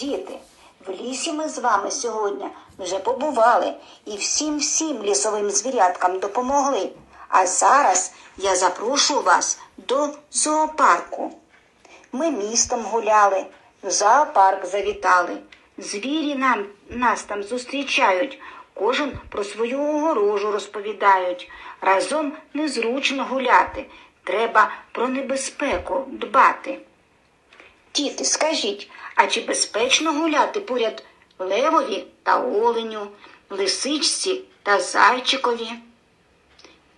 Діти, в лісі ми з вами сьогодні вже побували і всім всім лісовим звіряткам допомогли. А зараз я запрошую вас до зоопарку. Ми містом гуляли, в зоопарк завітали. Звірі нам, нас там зустрічають, кожен про свою огорожу розповідають. Разом незручно гуляти, треба про небезпеку дбати. Діти, скажіть, а чи безпечно гуляти поряд левові та оленю, лисичці та зайчикові?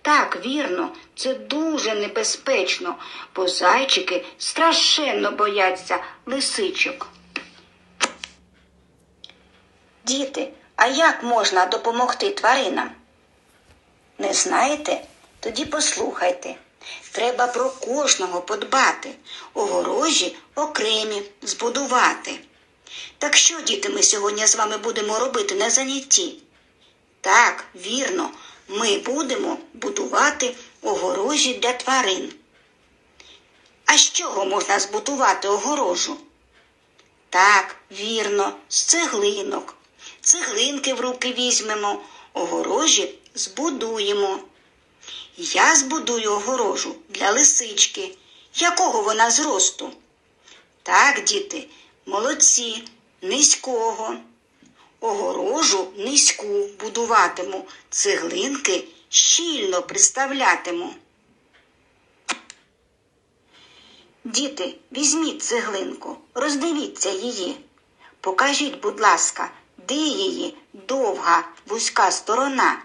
Так, вірно, це дуже небезпечно, бо зайчики страшенно бояться лисичок. Діти, а як можна допомогти тваринам? Не знаєте? Тоді послухайте. Треба про кожного подбати, огорожі окремі збудувати. Так що, діти, ми сьогодні з вами будемо робити на занятті? Так, вірно, ми будемо будувати огорожі для тварин. А з чого можна збудувати огорожу? Так, вірно, з цеглинок. Цеглинки в руки візьмемо, огорожі збудуємо. Я збудую огорожу для лисички. Якого вона зросту? Так, діти, молодці, низького. Огорожу низьку будуватиму, цеглинки щільно приставлятиму. Діти, візьміть цеглинку, роздивіться її. Покажіть, будь ласка, де її довга вузька сторона?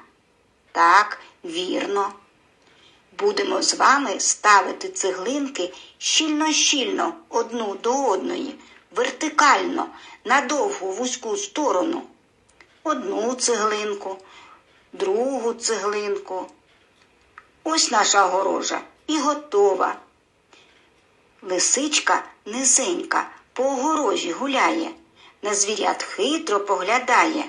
Так, вірно. Будемо з вами ставити цеглинки щільно-щільно одну до одної, вертикально, на довгу вузьку сторону. Одну цеглинку, другу цеглинку. Ось наша огорожа і готова. Лисичка низенька по огорожі гуляє, на звірят хитро поглядає.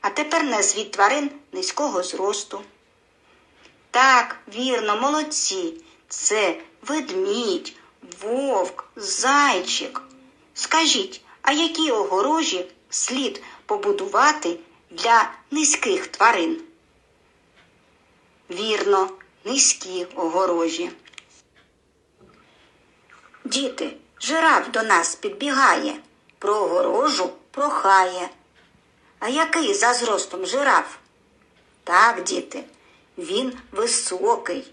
А тепер назвіть тварин низького зросту. Вірно, молодці. Це ведмідь, вовк, зайчик. Скажіть, а які огорожі слід побудувати для низьких тварин? Вірно, низькі огорожі. Діти, жираф до нас підбігає, про огорожу прохає. А який за зростом жираф? Так, діти, він високий.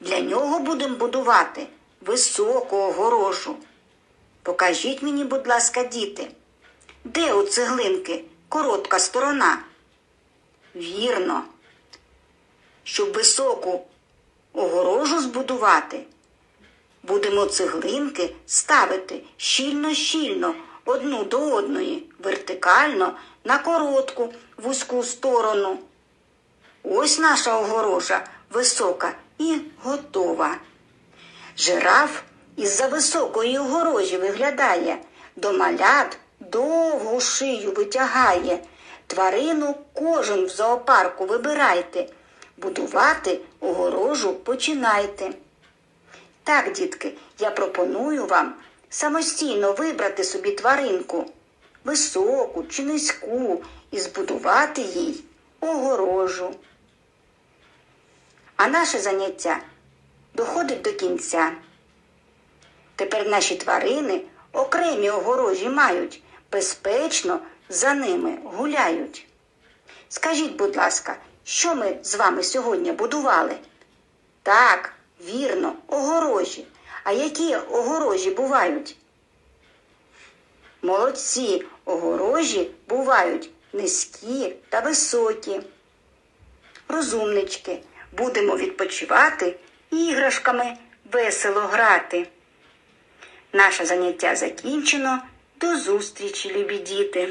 Для нього будемо будувати високу огорожу. Покажіть мені, будь ласка, діти, де у цеглинки коротка сторона? Вірно, щоб високу огорожу збудувати, будемо цеглинки ставити щільно-щільно одну до одної, вертикально на коротку вузьку сторону. Ось наша огорожа висока і готова. Жираф із-за високої огорожі виглядає, до малят довгу шию витягає. Тварину кожен в зоопарку вибирайте, будувати огорожу починайте. Так, дітки, я пропоную вам самостійно вибрати собі тваринку, високу чи низьку, і збудувати їй огорожу. А наше заняття доходить до кінця. Тепер наші тварини окремі огорожі мають, безпечно за ними гуляють. Скажіть, будь ласка, що ми з вами сьогодні будували? Так, вірно, огорожі. А які огорожі бувають? Молодці огорожі бувають низькі та високі. Розумнички, будемо відпочивати іграшками весело грати. Наше заняття закінчено. До зустрічі, любі діти!